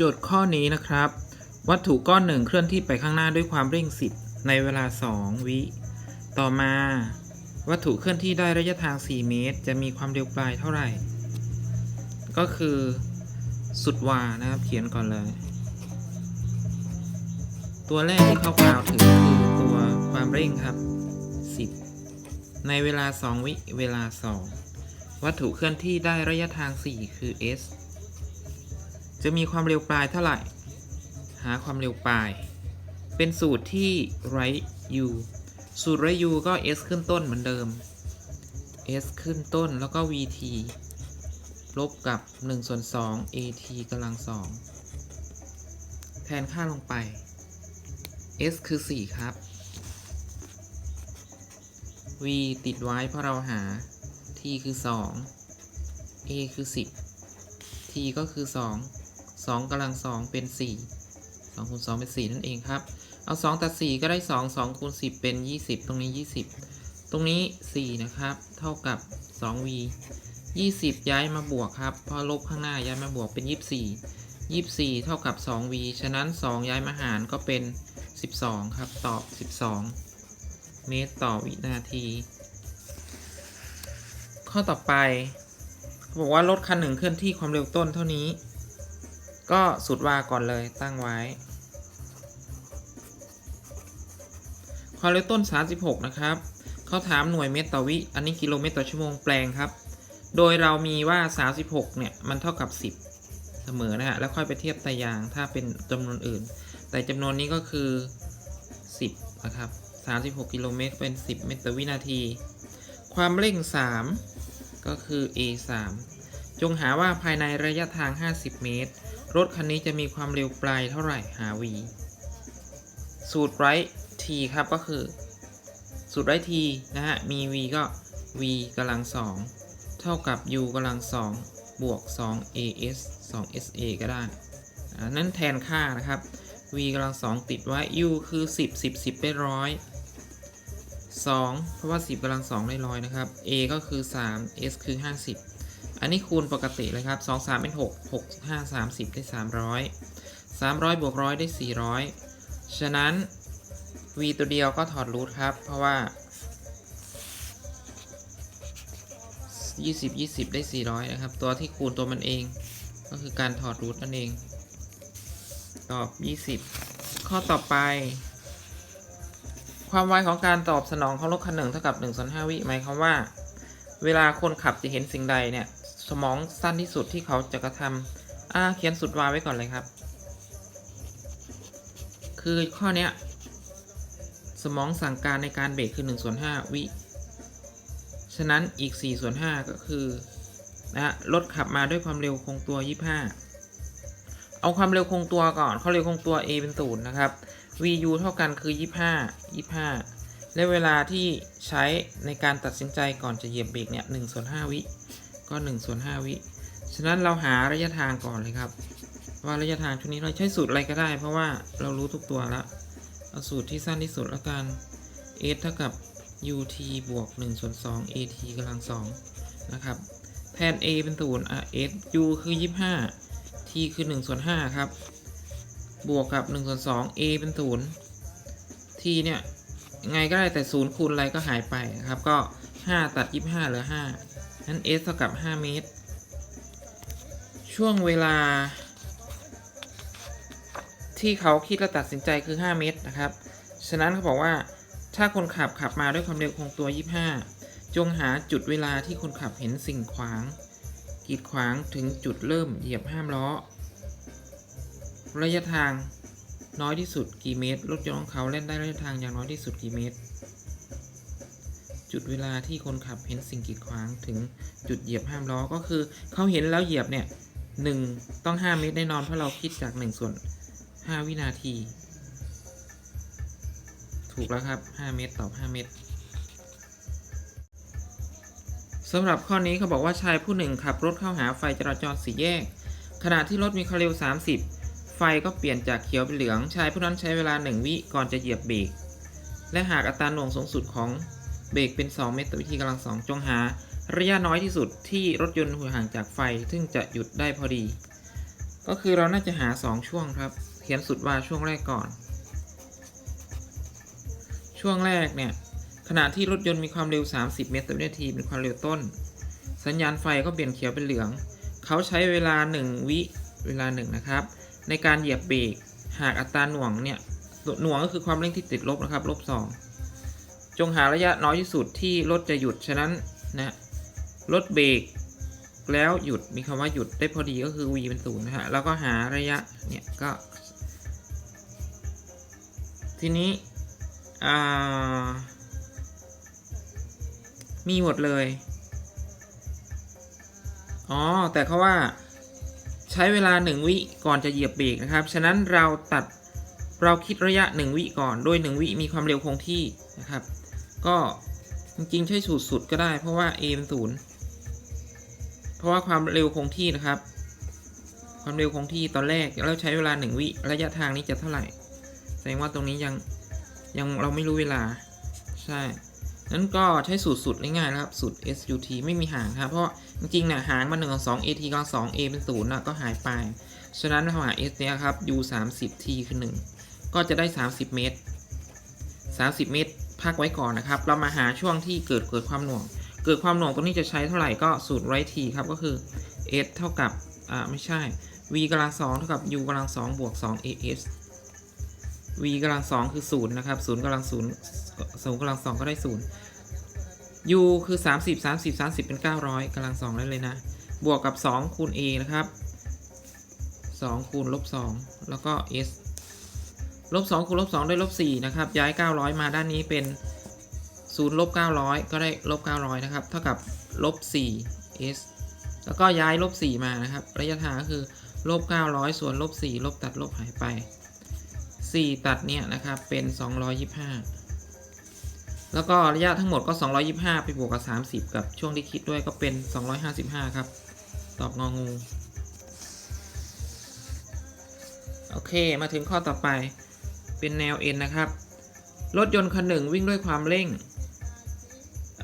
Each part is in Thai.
โจทย์ข้อนี้นะครับ วัตถุก้อนหนึ่งเคลื่อนที่ไปข้างหน้าด้วยความเร่ง 10 ในเวลา 2 วิ ต่อมา วัตถุเคลื่อนที่ได้ระยะทาง 4 เมตร จะมีความเร็วปลายเท่าไหร่ ก็คือ สุดวานะครับ เขียนก่อนเลย ตัวแรกที่เขากล่าวถึงคือตัวความเร่งครับ 10 ในเวลา 2 วิเวลา 2 วัตถุเคลื่อนที่ได้ระยะทาง 4 คือ s จะมีความเร็วปลายเท่าไหร่ หาความเร็วปลาย เป็นสูตรที่ right u สูตร right u ก็ s ขึ้นต้นเหมือนเดิม s ขึ้นต้นแล้วก็ vt ลบกับ1ส่วน2 at กำลัง2แทนค่าลงไป s คือ 4 ครับ v ติดไว้เพราะเราหา t คือ 2 a คือ 10 t ก็คือ 2 2กำลัง2เป็น 4 2คูณ2เป็น 4 นั่นเองครับ เอา 2 ตัด 4 ก็ได้ 2 2คูณ10 เป็น 20 ตรงนี้ 20 ตรงนี้ 4 นะครับ เท่ากับ 2v 20 ย้ายมาบวกครับ เพราะลบข้างหน้าย้ายมาบวกเป็น 24 24 เท่ากับ 2v ฉะนั้น 2 ย้ายมาหารก็เป็น 12 ครับ ตอบ 12 เมตรต่อวินาที ข้อต่อไปเขาบอกว่ารถคันหนึ่งเคลื่อนที่ความเร็วต้นเท่านี้ ก็สุดวาก่อนเลยตั้งไว้ ความเร็วต้น 36 นะครับเขาถามหน่วยเมตรต่อวิ อันนี้กิโลเมตรต่อชั่วโมงแปลงครับ โดยเรามีว่า 36 เนี่ย มันเท่ากับ 10 เสมอนะฮะ แล้วค่อยไปเทียบตารางถ้าเป็นจำนวนอื่น แต่จำนวนนี้ก็คือ 10 นะครับ 36 กิโลเมตรเป็น 10 เมตรต่อวินาที ความเร่ง 3 ก็คือ a 3จงหาว่าภายในระยะทาง 50 เมตร รถคันนี้จะมีความเร็วปลายเท่าไหร่หา v สูตร right ครับก็คือ สูตร right นะฮะ มี v ก็ v กำลัง2เท่ากับ u กำลัง2บวก 2 as 2 sa ก็ได้นั่นแทนค่านะครับ v กำลัง2ติดไว้ u คือ 10 10 10ได้ร้อย2เพราะว่า 10กำลัง2ได้ร้อยนะครับ a ก็คือ 3 s คือ 50 อันนี้คูณปกติเลยครับ 2 3 เป็น 6 6 5 30 ได้ 300 300 บวกร้อยได้ 400 ฉะนั้น v ตัวเดียวก็ถอดรูทครับ เพราะว่า 20 20 ได้ 400 นะครับ ตัวที่คูณตัวมันเอง ก็คือการถอดรูทนั่นเอง ตอบ 20 ข้อต่อไป ความไวของการตอบสนองของรถคันหนึ่งเท่ากับ1ส่วน5วิหมายความว่า เวลาคนขับจะเห็นสิ่งใดเนี่ย สมองสั้นที่สุดที่เขาจะกระทำอ่าเขียนสุดวาไว้ก่อนเลยครับ คือข้อเนี้ย สมองสั่งการในการเบรกคือ1ส่วน5วิฉะนั้นอีก4ส่วน5ก็คือนะฮะรถขับมาด้วยความเร็วคงตัว 25 เอาความเร็วคงตัวก่อนความเร็วคงตัว a เป็นศูนย์นะครับ vu เท่ากันคือ 25 25และเวลาที่ใช้ในการตัดสินใจก่อนจะเหยียบเบรกเนี่ย1ส่วน5วิ ก็1ส่วน5วิ ฉะนั้นเราหาระยะทางก่อนเลยครับ ว่าระยะทางชุดนี้เราใช้สูตรอะไรก็ได้ เพราะว่าเรารู้ทุกตัวแล้วเอาสูตรที่สั้นที่สุดแล้วกัน s เท่ากับ ut บวก1ส่วน2 at กำลัง2นะครับ แทน a เป็นศูนย์อะ s u คือ 25 t คือ1ส่วน5ครับ บวกกับ1ส่วน2 a เป็นศูนย์ t เนี่ยไงก็ได้แต่0คูณอะไรก็หายไปนะครับ ก็ 5 ตัด 25เหลือ 5 นั้น s เท่ากับ 5 เมตร ช่วงเวลา ที่เขาคิดและตัดสินใจคือ 5 เมตรนะครับ ฉะนั้นเขาบอกว่าถ้าคนขับขับมาด้วยความเร็วคงตัว 25 จงหาจุดเวลาที่คนขับเห็นสิ่งขวาง กีดขวางถึงจุดเริ่มเหยียบห้ามล้อ ระยะทางน้อยที่สุดกี่เมตรรถยนต์ของเขาเล่นได้ระยะทางอย่างน้อยที่สุดกี่เมตร จุดเวลาที่คนขับเห็นสิ่งกีดขวางถึงจุดเหยียบห้ามล้อก็คือเขาเห็นแล้วเหยียบเนี่ยหนึ่งต้อง 5 เมตรแน่นอนเพราะเราคิดจาก 1 ส่วน 5 วินาที ถูกแล้วครับ 5 เมตรตอบ 5 เมตรสำหรับข้อนี้เขาบอกว่าชายผู้หนึ่งขับรถเข้าหาไฟจราจรสี่แยก ขณะที่รถมีความเร็ว 30 ไฟก็เปลี่ยนจากเขียวเป็นเหลือง ชายผู้นั้นใช้เวลา 1 วิก่อนจะเหยียบเบรกและหากอัตราหน่วงสูงสุดของ เบรกเป็น 2 เมตรต่อวิธีกำลังสองจงหา ระยะน้อยที่สุดที่รถยนต์ห่างจากไฟ ซึ่งจะหยุดได้พอดี ก็คือเราน่าจะหา 2 ช่วงครับ เขียนสุดว่าช่วงแรกก่อน ช่วงแรกเนี่ยขณะที่รถยนต์มีความเร็ว 30 เมตรต่อวินาทีเป็นความเร็วต้น สัญญาณไฟก็เปลี่ยนเขียวเป็นเหลือง เขาใช้เวลา 1 วิเวลาหนึ่งนะครับ ในการเหยียบเบรกหากอัตราหน่วงเนี่ยหน่วงก็คือความเร่งที่ติดลบนะครับลบ2 จงหาระยะน้อยที่สุดที่รถจะหยุดฉะนั้นนะรถเบรกแล้วหยุดมีคำว่าหยุดได้พอดีก็คือ v เป็นศูนย์นะฮะแล้วก็หาระยะเนี่ยก็ ทีนี้มีหมดเลย อ๋อ แต่เขาว่าใช้เวลา 1 วิก่อนจะเหยียบเบรกนะครับ ฉะนั้นเราตัดเราคิดระยะ 1 วิก่อน โดย 1 วิมีความเร็วคงที่นะครับ ก็จริงๆใช้สูตรสุดก็ได้เพราะว่า a เป็นศูนย์เพราะว่าความเร็วคงที่นะครับ ความเร็วคงที่ตอนแรกแล้วใช้เวลา 1 วิระยะทางนี้จะเท่าไหร่ แสดงว่าตรงนี้ยังยังเราไม่รู้เวลาใช่นั้นก็ใช้สูตรสุดง่ายๆนะครับ สูตร SUT ไม่มีหางครับ เพราะจริงๆนะหางมันหนึ่งสอง AT กำลังสอง A เป็นศูนย์นะก็หายไป ฉะนั้นเราหา S เนี่ยครับ U 30 T คือ 1 ก็จะได้ 30 เมตร 30 เมตร พักไว้ก่อนนะครับ เรามาหาช่วงที่เกิดเกิดความหน่วง เกิดความหน่วงตรงนี้จะใช้เท่าไหร่ก็สูตรไรทีครับก็คือ S เท่ากับอ่าไม่ใช่ V กำลังสองเท่ากับ U กำลังสองบวก2 AS v กำลังสองคือศูนย์นะครับศูนย์กำลังศูนย์ศูนย์กำลังสองก็ได้ศูนย์ u คือ 30 30 30 เป็น 900กำลังสองได้เลยนะ บวกกับ 2 คูณ a นะครับ 2 คูณลบ2แล้วก็ s ลบ2คูณลบ2ได้ลบ4นะครับย้าย 900 มาด้านนี้เป็น0ลบ900 ก็ได้ลบ900 นะครับ เท่ากับลบ4 s แล้วก็ย้ายลบ4มานะครับ ระยะทางก็คือลบ900 ส่วนลบ4ลบตัดลบหายไป 4 ตัดเนี่ยนะครับเป็น 225 แล้วก็ระยะทั้งหมดก็ 225 ไปบวกกับ 30 กับช่วงที่คิดด้วยก็เป็น 255 ครับ ตอบงองู โอเค มาถึงข้อต่อไป เป็นแนว N นนะครับ รถยนต์คันหนึ่งวิ่งด้วยความเร่ง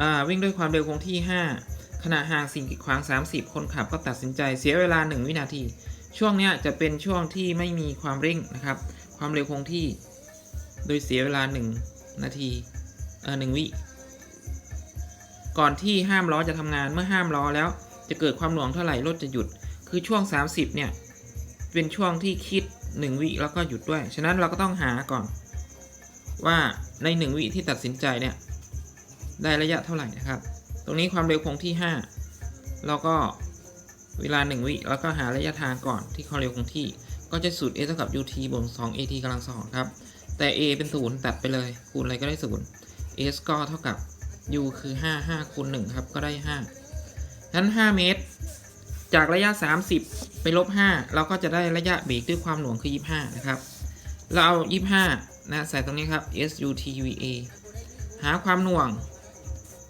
อ่าวิ่งด้วยความเร็วคงที่ 5 ขณะห่างสิ่งกีดขวาง 30 คนขับก็ตัดสินใจเสียเวลา 1 วินาที ช่วงเนี้ยจะเป็นช่วงที่ไม่มีความเร่งนะครับ ความเร็วคงที่ โดยเสียเวลา 1 นาทีเออหนึ่งวิ ก่อนที่ห้ามล้อจะทำงานเมื่อห้ามล้อแล้ว จะเกิดความหน่วงเท่าไหร่รถจะหยุด คือช่วง 30 เนี่ย เป็นช่วงที่คิด 1 วิแล้วก็หยุดด้วย ฉะนั้นเราก็ต้องหาก่อน ว่าใน 1 วิที่ตัดสินใจเนี่ยได้ระยะเท่าไหร่นะครับ ตรงนี้ความเร็วคงที่ 5 แล้วก็เวลา 1 วิแล้วก็หาระยะทางก่อนที่ความเร็วคงที่ ก็จะสูตร s เท่ากับ ut บวก2 at กำลังสองครับ แต่ a เป็นศูนย์ตัดไปเลย คูณอะไรก็ได้ศูนย์ s ก็เท่ากับ u คือ 5 5คูณ1ครับก็ได้5นั้น 5 เมตร จากระยะ 30 ไปลบ 5 เราก็จะได้ระยะเบรกด้วยความหน่วงคือ 25 นะครับ เราเอา 25 นะ ใส่ตรงนี้ครับ s u t v a หาความหน่วง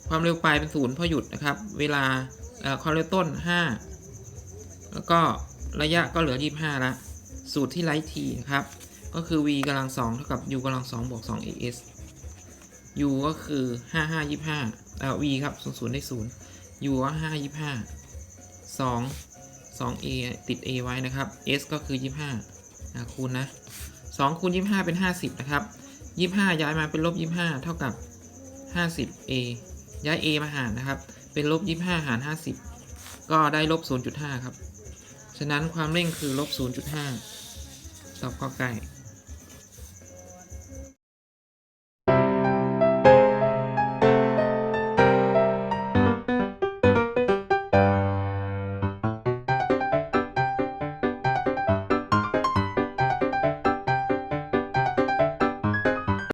ความเร็วปลายเป็นศูนย์เพราะหยุดนะครับ เวลาความเร็วต้น 5 แล้วก็ระยะก็เหลือ 25 ละ สูตรที่ไลท์ทีนะครับ ก็คือ v กำลัง2เท่ากับ u กำลัง2บวก2 as u ก็คือ 55 25เอ่อ v ครับ 0 0 ได้ 0 u ก็5 25 2 2 a ติด a ไว้นะครับ s ก็คือ 25อะคูณนะ2คูณ25 เป็น 50 นะครับ 25 ย้ายมาเป็นลบ 25 เท่ากับ 50 a ย้าย a มาหารนะครับ เป็นลบ 25 หาร 50 ก็ได้ลบ 0.5 ครับ ฉะนั้นความเร่งคือลบ 0.5 ตอบกอไก่